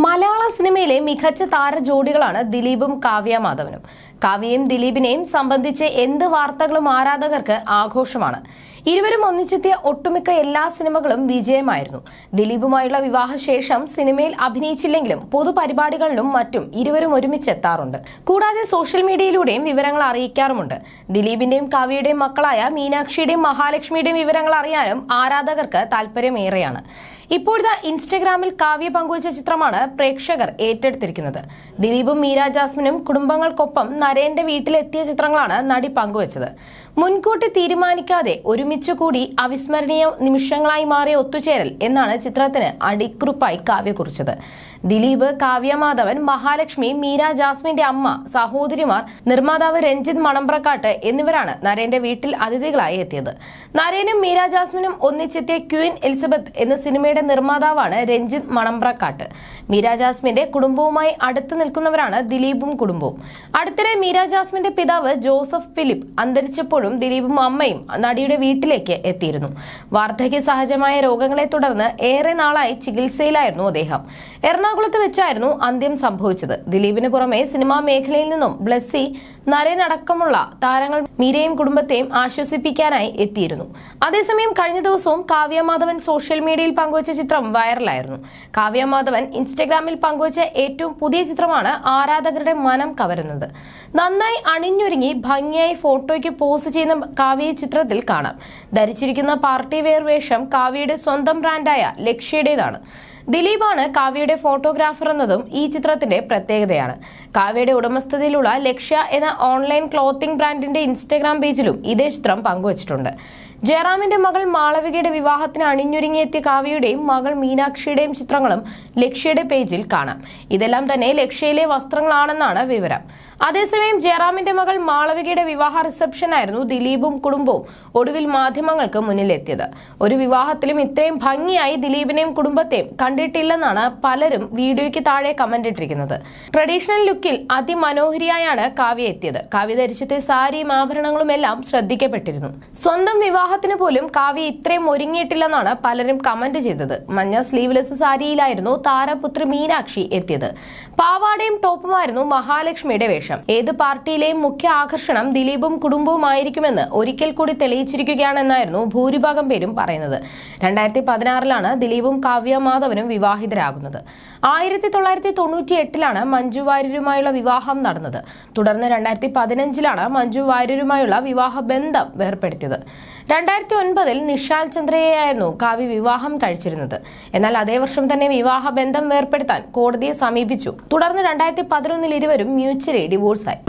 മലയാള സിനിമയിലെ മികച്ച താര ജോഡികളാണ് ദിലീപും കാവ്യ മാധവനും. കാവ്യയും ദിലീപിനെയും സംബന്ധിച്ച് എന്ത് വാർത്തകളും ആരാധകർക്ക് ആഘോഷമാണ്. ഇരുവരും ഒന്നിച്ചെത്തിയ ഒട്ടുമിക്ക എല്ലാ സിനിമകളും വിജയമായിരുന്നു. ദിലീപുമായുള്ള വിവാഹശേഷം സിനിമയിൽ അഭിനയിച്ചില്ലെങ്കിലും പൊതുപരിപാടികളിലും മറ്റും ഇരുവരും ഒരുമിച്ച് എത്താറുണ്ട്. കൂടാതെ സോഷ്യൽ മീഡിയയിലൂടെയും വിവരങ്ങൾ അറിയിക്കാറുമുണ്ട്. ദിലീപിന്റെയും കാവ്യയുടെയും മക്കളായ മീനാക്ഷിയുടെയും മഹാലക്ഷ്മിയുടെയും വിവരങ്ങൾ അറിയാനും ആരാധകർക്ക് താല്പര്യമേറെയാണ് ഇപ്പോഴത്തെ ഇൻസ്റ്റഗ്രാമിൽ കാവ്യ പങ്കുവച്ച ചിത്രമാണ് പ്രേക്ഷകർ ഏറ്റെടുത്തിരിക്കുന്നത്. ദിലീപും മീര ജാസ്മിനും കുടുംബങ്ങൾക്കൊപ്പം നരേന്റെ വീട്ടിലെത്തിയ ചിത്രങ്ങളാണ് നടി പങ്കുവച്ചത്. മുൻകൂട്ടി തീരുമാനിക്കാതെ ഒരുമിച്ച് കൂടി അവിസ്മരണീയ നിമിഷങ്ങളായി മാറിയ ഒത്തുചേരൽ എന്നാണ് ചിത്രത്തിന് അടിക്കുറിപ്പായി കാവ്യ കുറിച്ചത്. ദിലീപ് കാവ്യമാധവൻ മഹാലക്ഷ്മി മീര ജാസ്മിന്റെ അമ്മ സഹോദരിമാർ നിർമ്മാതാവ് രഞ്ജിത് മണമ്പ്രക്കാട്ട് എന്നിവരാണ് നരേന്റെ വീട്ടിൽ അതിഥികളായി എത്തിയത്. നരേനും മീര ജാസ്മിനും ഒന്നിച്ചെത്തിയ ക്വീൻ എലിസബത്ത് എന്ന സിനിമയുടെ നിർമ്മാതാവാണ് രഞ്ജിത് മണമ്പ്രക്കാട്ട്. മീര ജാസ്മിന്റെ കുടുംബവുമായി അടുത്തു നിൽക്കുന്നവരാണ് ദിലീപും കുടുംബവും. അടുത്തിടെ മീര ജാസ്മിന്റെ പിതാവ് ജോസഫ് ഫിലിപ്പ് അന്തരിച്ചപ്പോഴും ദിലീപും അമ്മയും നടിയുടെ വീട്ടിലേക്ക് എത്തിയിരുന്നു. വാർദ്ധക്യ സഹജമായ രോഗങ്ങളെ തുടർന്ന് ഏറെ നാളായി ചികിത്സയിലായിരുന്നു അദ്ദേഹം. എറണാകുളത്ത് വെച്ചായിരുന്നു അന്ത്യം സംഭവിച്ചത്. ദിലീപിന് പുറമെ സിനിമാ മേഖലയിൽ നിന്നും ബ്ലസ്സി നരേൻ താരങ്ങൾ മീരയും കുടുംബത്തെയും ആശ്വസിപ്പിക്കാനായി എത്തിയിരുന്നു. അതേസമയം കഴിഞ്ഞ ദിവസവും കാവ്യ മാധവൻ സോഷ്യൽ മീഡിയയിൽ പങ്കുവച്ച ചിത്രം വൈറലായിരുന്നു. കാവ്യ മാധവൻ ഇൻസ്റ്റഗ്രാമിൽ പങ്കുവച്ച ഏറ്റവും പുതിയ ചിത്രമാണ് ആരാധകരുടെ മനം കവരുന്നത്. നന്നായി അണിഞ്ഞൊരുങ്ങി ഭംഗിയായി ഫോട്ടോയ്ക്ക് പോസ് ചെയ്യുന്ന കാവ്യ ചിത്രത്തിൽ കാണാം. ധരിച്ചിരിക്കുന്ന പാർട്ടി വെയർ വേഷം കാവ്യയുടെ സ്വന്തം ബ്രാൻഡായ ലക്ഷ്യയുടേതാണ്. ദിലീപാണ് കാവ്യയുടെ ഫോട്ടോഗ്രാഫർ എന്നതും ഈ ചിത്രത്തിന്റെ പ്രത്യേകതയാണ്. കാവ്യയുടെ ഉടമസ്ഥതയിലുള്ള ലക്ഷ്യ എന്ന ഓൺലൈൻ ക്ലോത്തിംഗ് ബ്രാൻഡിന്റെ ഇൻസ്റ്റഗ്രാം പേജിലും ഇതേ ചിത്രം പങ്കുവച്ചിട്ടുണ്ട്. ജയറാമിന്റെ മകൾ മാളവികയുടെ വിവാഹത്തിന് അണിഞ്ഞൊരുങ്ങിയെത്തിയ കാവ്യയുടെയും മകൾ മീനാക്ഷിയുടെയും ചിത്രങ്ങളും ലക്ഷ്യയുടെ പേജിൽ കാണാം. ഇതെല്ലാം തന്നെ ലക്ഷ്യയിലെ വസ്ത്രങ്ങളാണെന്നാണ് വിവരം. അതേസമയം ജയറാമിന്റെ മകൾ മാളവികയുടെ വിവാഹ റിസപ്ഷനായിരുന്നു ദിലീപും കുടുംബവും ഒടുവിൽ മാധ്യമങ്ങൾക്ക് മുന്നിലെത്തിയത്. ഒരു വിവാഹത്തിലും ഇത്രയും ഭംഗിയായി ദിലീപിനെയും കുടുംബത്തെയും കണ്ടിട്ടില്ലെന്നാണ് പലരും വീഡിയോയ്ക്ക് താഴെ കമന്റ് ഇട്ടിരിക്കുന്നത്. ട്രഡീഷണൽ ലുക്കിൽ അതിമനോഹരിയായാണ് കാവ്യ എത്തിയത്. കാവ്യ ധരിച്ചത്തെ സാരിയും ആഭരണങ്ങളും എല്ലാം ശ്രദ്ധിക്കപ്പെട്ടിരുന്നു. സ്വന്തം വിവാഹത്തിന് പോലും കാവ്യ ഇത്രയും ഒരുങ്ങിയിട്ടില്ലെന്നാണ് പലരും കമന്റ് ചെയ്തത്. മഞ്ഞ സ്ലീവ്ലെസ് സാരിയിലായിരുന്നു താരപുത്രി മീനാക്ഷി എത്തിയത്. പാവാടയും ടോപ്പുമായിരുന്നു മഹാലക്ഷ്മിയുടെ വേഷം. ഏത് പാർട്ടിയിലെയും മുഖ്യ ആകർഷണം ദിലീപും കുടുംബവുമായിരിക്കുമെന്ന് ഒരിക്കൽ കൂടി തെളിയിച്ചിരിക്കുകയാണെന്നായിരുന്നു ഭൂരിഭാഗം പേരും പറയുന്നത്. രണ്ടായിരത്തി പതിനാറിലാണ് ദിലീപും കാവ്യ മാധവനും വിവാഹിതരാകുന്നത്. ആയിരത്തി തൊള്ളായിരത്തി തൊണ്ണൂറ്റി എട്ടിലാണ് മഞ്ജു വാര്യരുമായുള്ള വിവാഹം നടന്നത്. തുടർന്ന് രണ്ടായിരത്തി പതിനഞ്ചിലാണ് മഞ്ജു വാര്യരുമായുള്ള വിവാഹ ബന്ധം വേർപ്പെടുത്തിയത്. രണ്ടായിരത്തി ഒൻപതിൽ നിഷാൽ ചന്ദ്രയെയായിരുന്നു കാവ്യ വിവാഹം കഴിച്ചിരുന്നത്. എന്നാൽ അതേ വർഷം തന്നെ വിവാഹ ബന്ധം വേർപ്പെടുത്താൻ കോടതിയെ സമീപിച്ചു. തുടർന്ന് രണ്ടായിരത്തി പതിനൊന്നിൽ ഇരുവരും മ്യൂച്വലി ഡിവോഴ്സായി.